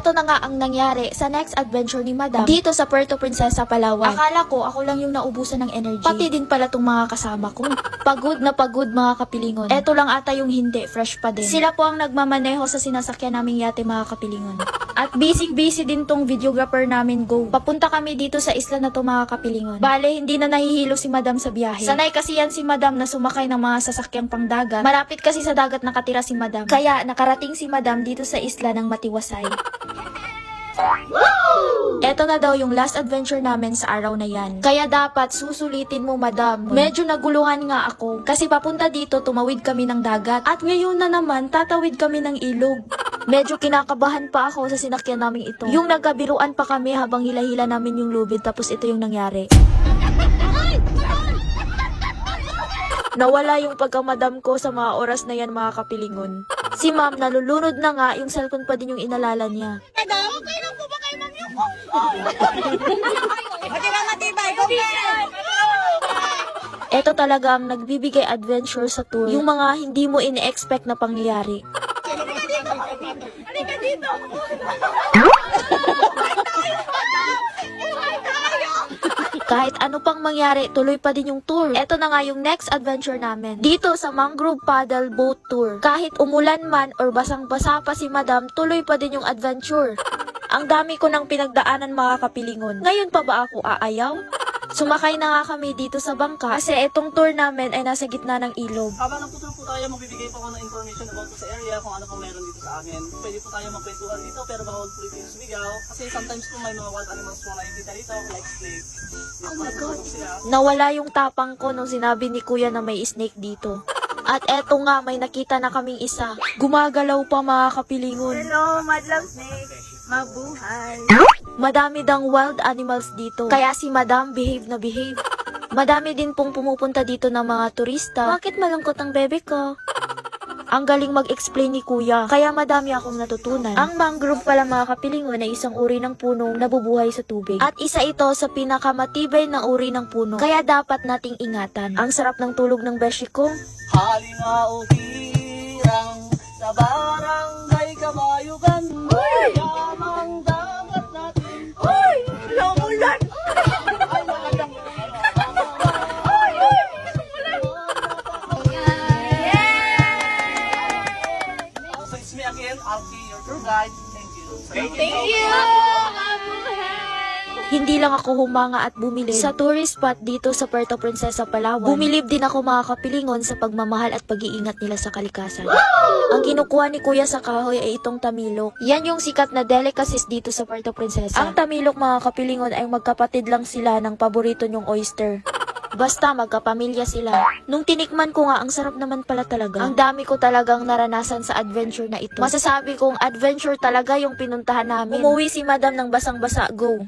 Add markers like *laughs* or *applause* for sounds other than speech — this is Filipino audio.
eto na nga ang nangyari sa next adventure ni Madam dito sa Puerto Princesa, Palawan. Akala ko ako lang yung naubusan ng energy. Pati din pala tong mga kasama ko. *laughs* Pagod na pagod mga kapilingon. Eto lang ata yung hindi, fresh pa din. Sila po ang nagmamaneho sa sinasakyan naming yate mga kapilingon. *laughs* At busy-busy din tong videographer namin go. Papunta kami dito sa isla na to mga kapilingon. Bale, hindi na nahihilo si Madam sa biyahe. Sanay kasi yan si Madam na sumakay ng mga sasakyang pangdagat. Malapit kasi sa dagat nakatira si Madam. Kaya nakarating si Madam dito sa isla ng Matiwasay. Eto na daw yung last adventure namin sa araw na yan. Kaya dapat susulitin mo, madam. Medyo naguluhan nga ako. Kasi papunta dito, tumawid kami ng dagat. At ngayon na naman, tatawid kami ng ilog. Medyo kinakabahan pa ako sa sinakyan namin ito. Yung nagkabiruan pa kami habang hila-hila namin yung lubid tapos ito yung nangyari. Nawala yung pagkamadam ko sa mga oras na yan mga kapilingon. Si ma'am nalulunod na nga yung cellphone pa din yung inalala niya. Okay lang po ba kayo, ma'am, yung matibay? Compare! Ito talaga ang nagbibigay adventure sa tour. Yung mga hindi mo ine-expect na pangyayari. Halika dito! Kahit ano pang mangyari, tuloy pa din yung tour. Ito na nga yung next adventure namin. Dito sa Mangrove Paddle Boat Tour. Kahit umulan man or basang-basa pa si Madam, tuloy pa din yung adventure. Ang dami ko nang pinagdaanan mga kapilingon. Ngayon pa ba ako aayaw? Sumakay na nga kami dito sa bangka kasi itong tour namin ay nasa gitna ng ilog. Habang nagtutur po tayo, magbibigay po ako ng information about po sa area, kung ano pong meron dito sa amin. Pwede po tayo magkwentuhan dito, pero bawal po dito yung sumigaw. Kasi sometimes po may mga wild animals po nakikita dito, like snake. Oh my God. Nawala yung tapang ko nung sinabi ni kuya na may snake dito. At eto nga, may nakita na kaming isa. Gumagalaw pa mga kapilingon. Hello, Madlang Snake. Mabuhay. Madami dang wild animals dito. Kaya si Madam behave na behave. Madami din pong pumupunta dito ng mga turista. Bakit malungkot ang bebe ko? Ang galing mag-explain ni kuya, kaya madami akong natutunan. Ang mangrove pala mga kapilingon ay isang uri ng punong nabubuhay sa tubig. At isa ito sa pinakamatibay na uri ng puno, kaya dapat nating ingatan. Ang sarap ng tulog ng beshi ko. Halina o Again, Alki, your tour guide. Thank you. Thank you! Hindi lang ako humanga at bumili sa tourist spot dito sa Puerto Princesa, Palawan. Bumilib din ako mga kapilingon sa pagmamahal at pag-iingat nila sa kalikasan. Ang kinukuha ni Kuya sa kahoy ay itong tamilok. Yan yung sikat na delicacies dito sa Puerto Princesa. Ang tamilok mga kapilingon ay magkapatid lang sila ng paborito nyong oyster. Basta magkapamilya sila. Nung tinikman ko nga, ang sarap naman pala talaga. Ang dami ko talagang naranasan sa adventure na ito. Masasabi kong adventure talaga yung pinuntahan namin. Umuwi si madam ng basang-basa, go.